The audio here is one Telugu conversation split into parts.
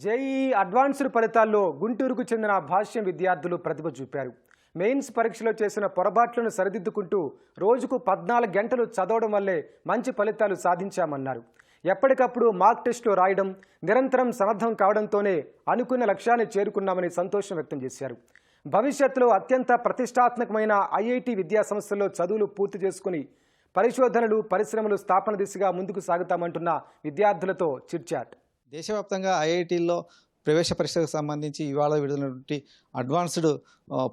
జేఈ అడ్వాన్స్డ్ ఫలితాల్లో గుంటూరుకు చెందిన భాష్యం విద్యార్థులు ప్రతిభ చూపారు. మెయిన్స్ పరీక్షలో చేసిన పొరపాట్లను సరిదిద్దుకుంటూ రోజుకు పద్నాలుగు గంటలు చదవడం వల్లే మంచి ఫలితాలు సాధించామన్నారు. ఎప్పటికప్పుడు మార్క్ టెస్టులు రాయడం నిరంతరం సమర్థం కావడంతోనే అనుకున్న లక్ష్యాన్ని చేరుకున్నామని సంతోషం వ్యక్తం చేశారు. భవిష్యత్తులో అత్యంత ప్రతిష్టాత్మకమైన ఐఐటి విద్యా సంస్థల్లో చదువులు పూర్తి చేసుకుని పరిశోధనలు పరిశ్రమలు స్థాపన దిశగా ముందుకు సాగుతామంటున్న విద్యార్థులతో చిట్చాట్. దేశవ్యాప్తంగా ఐఐటీల్లో ప్రవేశ పరీక్షకు సంబంధించి ఇవాళ విడుదలైనటువంటి అడ్వాన్స్డ్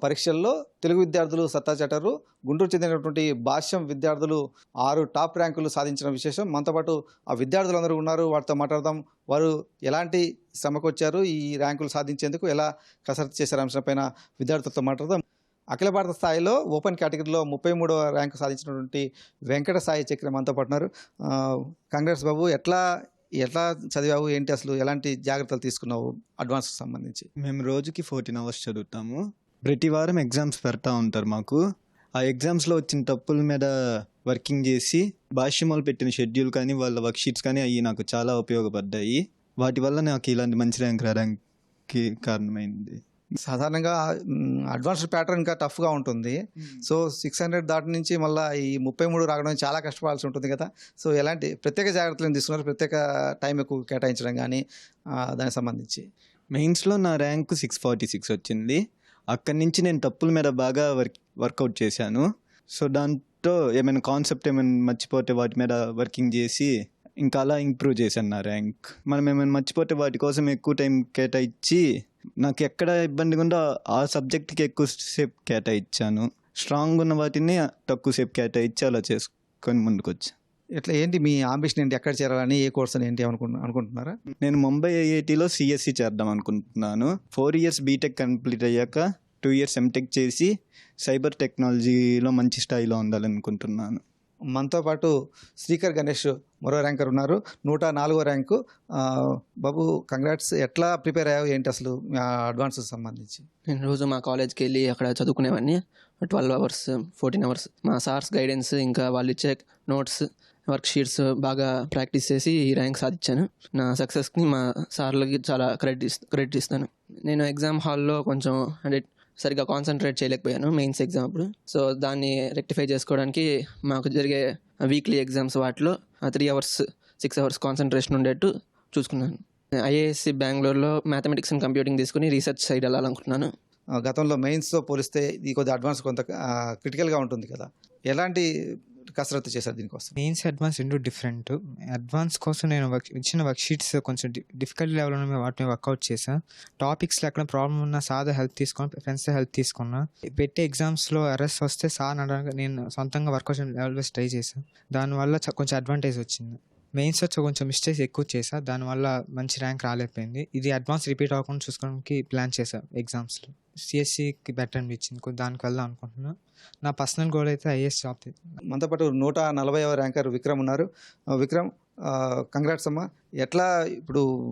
పరీక్షల్లో తెలుగు విద్యార్థులు సత్తా చాటారు. గుంటూరు చెందినటువంటి భాష్యం విద్యార్థులు ఆరు టాప్ ర్యాంకులు సాధించిన విశేషం. మనతో పాటు ఆ విద్యార్థులందరూ ఉన్నారు. వారితో మాట్లాడదాం. వారు ఎలాంటి శ్రమకొచ్చారు ఈ ర్యాంకులు సాధించేందుకు ఎలా కసరత్తు చేశారు? అంశంపైన విద్యార్థులతో మాట్లాడదాం. అఖిల భారత స్థాయిలో ఓపెన్ కేటగిరీలో ముప్పై మూడవ ర్యాంకు సాధించినటువంటి వెంకట సాయి చక్రం మనతో పాటున్నారు కాంగ్రెస్ బాబు ఎట్లా ఎట్లా చదివావు? ఏంటి అసలు? ఎలాంటి జాగ్రత్తలు తీసుకున్నావు అడ్వాన్స్కి సంబంధించి? మేము రోజుకి ఫోర్టీన్ అవర్స్ చదువుతాము. ప్రతి వారం ఎగ్జామ్స్ పెడతా ఉంటారు మాకు. ఆ ఎగ్జామ్స్లో వచ్చిన తప్పుల మీద వర్కింగ్ చేసి భాష్యమాలు పెట్టిన షెడ్యూల్ కానీ వాళ్ళ వర్క్ షీట్స్ కానీ అవి నాకు చాలా ఉపయోగపడ్డాయి. వాటి వల్ల నాకు ఇలాంటి మంచి ర్యాంక్ రావడానికి కారణమైంది. సాధారణంగా అడ్వాన్స్డ్ ప్యాటర్న్ ఇంకా టఫ్గా ఉంటుంది. సో సిక్స్ హండ్రెడ్ దాటి నుంచి మళ్ళీ ఈ ముప్పై మూడు రావడం చాలా కష్టపడాల్సి ఉంటుంది కదా. సో ఎలాంటి ప్రత్యేక జాగ్రత్తలు తీసుకున్నారు? ప్రత్యేక టైం ఎక్కువ కేటాయించడం కానీ దానికి సంబంధించి. మెయిన్స్లో నా ర్యాంక్ సిక్స్ ఫార్టీ సిక్స్ వచ్చింది. అక్కడి నుంచి నేను తప్పుల మీద బాగా వర్క్ వర్కౌట్ చేశాను. సో దాంతో ఏమైనా కాన్సెప్ట్ ఏమైనా మర్చిపోతే వాటి మీద వర్కింగ్ చేసి ఇంకా అలా ఇంప్రూవ్ చేశాను నా ర్యాంక్. మనం ఏమైనా మర్చిపోతే వాటి కోసం ఎక్కువ టైం కేటాయించి నాకు ఎక్కడ ఇబ్బందిగా ఉందో ఆ సబ్జెక్ట్కి ఎక్కువ సేపు కేటాయించాను స్ట్రాంగ్ ఉన్న వాటిని తక్కువ సేపు కేటాయించి అలా చేసుకొని ముందుకు వచ్చాను ఇట్లా ఏంటి మీ ఆంబిషన్ ఏంటి? ఎక్కడ చేరాలని ఏ కోర్స్ అని ఏంటి అనుకు అనుకుంటున్నారా? నేను ముంబై ఐఐటిలో సిఎస్సి చేద్దాం అనుకుంటున్నాను. ఫోర్ ఇయర్స్ బీటెక్ కంప్లీట్ అయ్యాక టూ ఇయర్స్ ఎంటెక్ చేసి సైబర్ టెక్నాలజీలో మంచి స్థాయిలో ఉండాలనుకుంటున్నాను. మనతో పాటు శ్రీకర్ గణేష్ మరో ర్యాంకర్ ఉన్నారు. నూట నాలుగో ర్యాంకు. బాబు కంగ్రాట్స్ ఎట్లా ప్రిపేర్ అయ్యావు? ఏంటి అసలు అడ్వాన్స్ సంబంధించి? నేను రోజు మా కాలేజ్కి వెళ్ళి అక్కడ చదువుకునేవాడిని ట్వెల్వ్ అవర్స్ ఫోర్టీన్ అవర్స్ మా సార్స్ గైడెన్స్ ఇంకా వాళ్ళు ఇచ్చే నోట్స్ వర్క్ షీట్స్ బాగా ప్రాక్టీస్ చేసి ఈ ర్యాంక్ సాధించాను. నా సక్సెస్కి మా సార్లకి చాలా క్రెడిట్ ఇస్ క్రెడిట్ ఇస్తాను. నేను ఎగ్జామ్ హాల్లో కొంచెం అంటే సరిగ్గా కాన్సన్ట్రేట్ చేయలేకపోయాను మెయిన్స్ ఎగ్జామ్ అప్పుడు. సో దాన్ని రెక్టిఫై చేసుకోవడానికి మాకు జరిగే వీక్లీ ఎగ్జామ్స్ వాటిలో three hours six hours concentration ఉండేట్టు చూసుకున్నాను. ఐఏఎస్సి బెంగళూరులో మ్యాథమెటిక్స్ అండ్ కంప్యూటింగ్ తీసుకుని రీసెర్చ్ సైడ్ వెళ్ళాలనుకుంటున్నాను. ఆ, గతంలో మెయిన్స్తో పోలిస్తే ఇది కొద్దిగా అడ్వాన్స్ కొంత క్రిటికల్గా ఉంటుంది కదా. ఎలాంటి కసరత్తు చేశారు దీనికోసం? మెయిన్స్ అడ్వాన్స్ రెండు డిఫరెంట్ అడ్వాన్స్ కోసం నేను ఇచ్చిన వర్క్ షీట్స్ కొంచెం డిఫికల్ట్ లెవెల్ వాటిని వర్కౌట్ చేశాను టాపిక్స్లో ఎక్కడ ప్రాబ్లం ఉన్నా సాదా హెల్ప్ తీసుకున్నా ఫ్రెండ్స్ హెల్ప్ తీసుకున్నా. పెట్టే ఎగ్జామ్స్లో ఎర్రస్ వస్తే సార్ అనడానికి నేను సొంతంగా వర్కౌట్ లెవెల్ ట్రై చేశాను దానివల్ల కొంచెం అడ్వాంటేజ్ వచ్చింది. మెయిన్స్ వచ్చి కొంచెం మిస్టేక్స్ ఎక్కువ చేసా దానివల్ల మంచి ర్యాంక్ రాలేకపోయింది. ఇది అడ్వాన్స్ రిపీట్ అవ్వకుండా చూసుకోవడానికి ప్లాన్ చేశాను ఎగ్జామ్స్లో సిఎస్సికి బెటర్ అనిపించింది. దానికి వెళ్దాం అనుకుంటున్నా. నా పర్సనల్ గోల్ అయితే ఐఏఎస్ జాబ్ మనతో పాటు నూట నలభైవ ర్యాంకర్ విక్రమ్ ఉన్నారు. విక్రమ్ కంగ్రాట్స్ అమ్మా. ఎట్లా ఇప్పుడు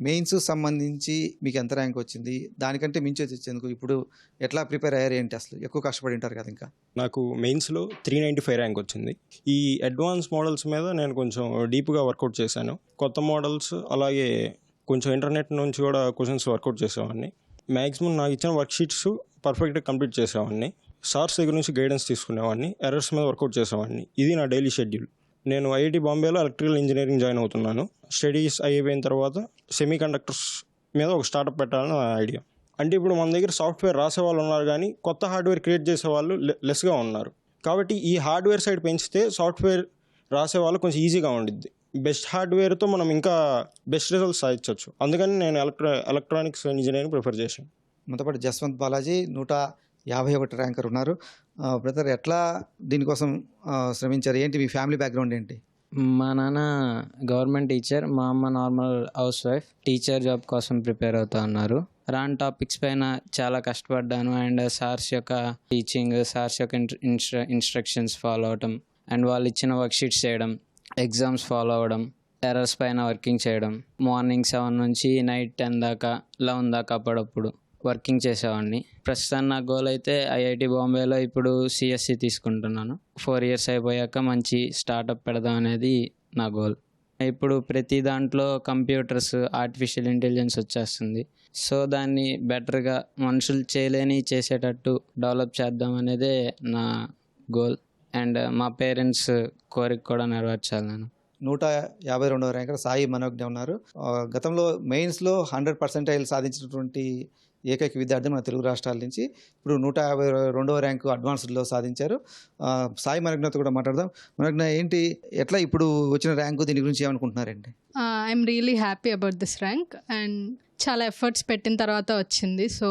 మెయిన్స్ సంబంధించి మీకు ఎంత ర్యాంక్ వచ్చింది? దానికంటే మించి వచ్చేందుకు ఇప్పుడు ఎట్లా ప్రిపేర్ అయ్యారు ఏంటి అసలు? ఎక్కువ కష్టపడి ఉంటారు కదా ఇంకా. నాకు మెయిన్స్లో త్రీ నైంటీ ఫైవ్ ర్యాంక్ వచ్చింది. ఈ అడ్వాన్స్ మోడల్స్ మీద నేను కొంచెం డీప్గా వర్కౌట్ చేశాను. కొత్త మోడల్స్ అలాగే కొంచెం ఇంటర్నెట్ నుంచి కూడా క్వశ్చన్స్ వర్కౌట్ చేసేవాడిని. మ్యాక్సిమం నాకు ఇచ్చిన వర్క్ షీట్స్ పర్ఫెక్ట్గా కంప్లీట్ చేసేవాడిని. సార్స్ దగ్గర నుంచి గైడెన్స్ తీసుకునేవాడిని. ఎర్రర్స్ మీద వర్కౌట్ చేసేవాడిని. ఇది నా డైలీ షెడ్యూల్. నేను ఐఐటి బాంబేలో ఎలక్ట్రికల్ ఇంజనీరింగ్ జాయిన్ అవుతున్నాను. స్టడీస్ అయిపోయిన తర్వాత సెమీ కండక్టర్స్ మీద ఒక స్టార్ట్అప్ పెట్టాలని ఐడియా. అంటే ఇప్పుడు మన దగ్గర సాఫ్ట్వేర్ రాసే వాళ్ళు ఉన్నారు కానీ కొత్త హార్డ్వేర్ క్రియేట్ చేసే వాళ్ళు లె- లెస్గా ఉన్నారు. కాబట్టి ఈ హార్డ్వేర్ సైడ్ పెంచితే సాఫ్ట్వేర్ రాసే వాళ్ళు కొంచెం ఈజీగా ఉండిద్ది. బెస్ట్ హార్డ్వేర్తో మనం ఇంకా బెస్ట్ రిజల్ట్స్ సాధించవచ్చు అందుకని నేను ఎలక్ట్రా ఎలక్ట్రానిక్స్ ఇంజనీరింగ్ ప్రిఫర్ చేశాను. మనతో పాటు జస్వంత్ బాలాజీ నూట యాభై ఒకటి ర్యాంకర్ ఉన్నారు. బ్రదర్ ఎట్లా దీనికోసం శ్రమించారు? ఏంటి మీ ఫ్యామిలీ బ్యాక్గ్రౌండ్ ఏంటి? మా నాన్న గవర్నమెంట్ టీచర్ మా అమ్మ normal housewife. Teacher job కోసం ప్రిపేర్ అవుతా ఉన్నారు. రాన్ టాపిక్స్ పైన చాలా కష్టపడ్డాను అండ్ సార్స్ యొక్క టీచింగ్ సార్స్ యొక్క ఇన్స్ట్ర ఇన్స్ట్రక్షన్స్ ఫాలో అవడం అండ్ వాళ్ళు ఇచ్చిన వర్క్ షీట్స్ చేయడం ఎగ్జామ్స్ ఫాలో అవ్వడం టెర్రస్ పైన వర్కింగ్ చేయడం. మార్నింగ్ సెవెన్ నుంచి నైట్ టెన్ దాకా లెవెన్ దాకా అప్పుడప్పుడు వర్కింగ్ చేసేవాడిని. ప్రస్తుతం నా గోల్ అయితే ఐఐటి బాంబేలో ఇప్పుడు సిఎస్సి తీసుకుంటున్నాను. ఫోర్ ఇయర్స్ అయిపోయాక మంచి స్టార్టప్ పెడదాం అనేది నా గోల్. ఇప్పుడు ప్రతి దాంట్లో కంప్యూటర్స్ ఆర్టిఫిషియల్ ఇంటెలిజెన్స్ వచ్చేస్తుంది. సో దాన్ని బెటర్గా మనుషులు చేయలేని చేసేటట్టు డెవలప్ చేద్దాం అనేదే నా గోల్. అండ్ మా పేరెంట్స్ కోరిక కూడా నెరవేర్చాలి నేను నూట యాభై రెండవ ర్యాంకర్ సాయి మనోజ్ఞ ఉన్నారు. గతంలో మెయిన్స్లో హండ్రెడ్ పర్సెంటైల్ సాధించినటువంటి ఏకైక విద్యార్థి మన తెలుగు రాష్ట్రాల నుంచి. ఇప్పుడు నూట యాభై రెండవ ర్యాంకు అడ్వాన్స్డ్లో సాధించారు. సాయి మనోజ్ఞతో కూడా మాట్లాడదాం. మనోజ్ఞ ఏంటి ఎట్లా ఇప్పుడు వచ్చిన ర్యాంకు దీని గురించి ఏమనుకుంటున్నారండి? I'm really happy about this rank and చాలా ఎఫర్ట్స్ పెట్టిన తర్వాత వచ్చింది. సో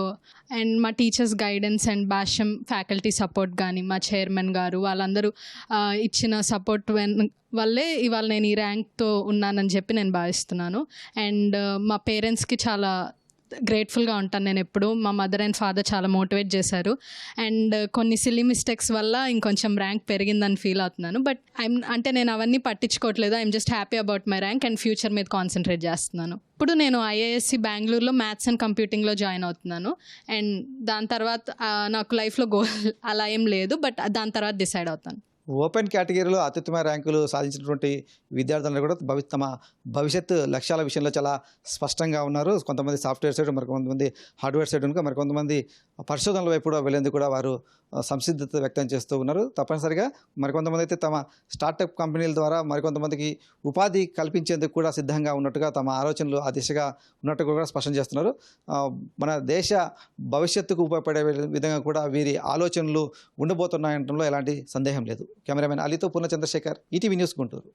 అండ్ మా teachers guidance and Bhashyam faculty support కానీ మా చైర్మన్ గారు వాళ్ళందరూ ఇచ్చిన సపోర్ట్ వల్లే ఇవాళ నేను ఈ ర్యాంక్తో ఉన్నానని చెప్పి నేను భావిస్తున్నాను. అండ్ మా పేరెంట్స్కి చాలా గ్రేట్ఫుల్గా ఉంటాను నేను ఎప్పుడు. మా మదర్ అండ్ ఫాదర్ చాలా మోటివేట్ చేశారు. అండ్ కొన్ని సిల్లీ మిస్టేక్స్ వల్ల ఇంకొంచెం ర్యాంక్ పెరిగిందని ఫీల్ అవుతున్నాను. బట్ ఐమ్ అంటే నేను అవన్నీ పట్టించుకోవట్లేదు. I'm just happy about my rank and future మీద కాన్సన్ట్రేట్ చేస్తున్నాను. ఇప్పుడు నేను ఐఏఎస్సి బెంగళూరులో మ్యాథ్స్ అండ్ కంప్యూటింగ్లో జాయిన్ అవుతున్నాను. అండ్ దాని తర్వాత నాకు లైఫ్లో గోల్ అలా ఏం లేదు. బట్ దాని తర్వాత డిసైడ్ అవుతాను. ఓపెన్ కేటగిరీలో అత్యుత్తమ ర్యాంకులు సాధించినటువంటి విద్యార్థులను కూడా భవి తమ భవిష్యత్తు లక్ష్యాల విషయంలో చాలా స్పష్టంగా ఉన్నారు. కొంతమంది సాఫ్ట్వేర్ సైడ్ మరికొంతమంది హార్డ్వేర్ సైడ్ ఇంకా మరికొంతమంది పరిశోధనల వైపు కూడా వెళ్ళేందుకు కూడా వారు సంసిద్ధత వ్యక్తం చేస్తూ ఉన్నారు. తప్పనిసరిగా మరికొంతమంది అయితే తమ స్టార్టప్ కంపెనీల ద్వారా మరికొంతమందికి ఉపాధి కల్పించేందుకు కూడా సిద్ధంగా ఉన్నట్టుగా తమ ఆలోచనలు ఆ దిశగా ఉన్నట్టు కూడా స్పష్టం చేస్తున్నారు. మన దేశ భవిష్యత్తుకు ఉపయోగపడే విధంగా కూడా వీరి ఆలోచనలు ఉండబోతున్నాయనడంలో ఎలాంటి సందేహం లేదు. కెమెరామెన్ అలీతో పూర్ణ చంద్రశేఖర్ ఈటీవీ న్యూస్ గుంటూరు.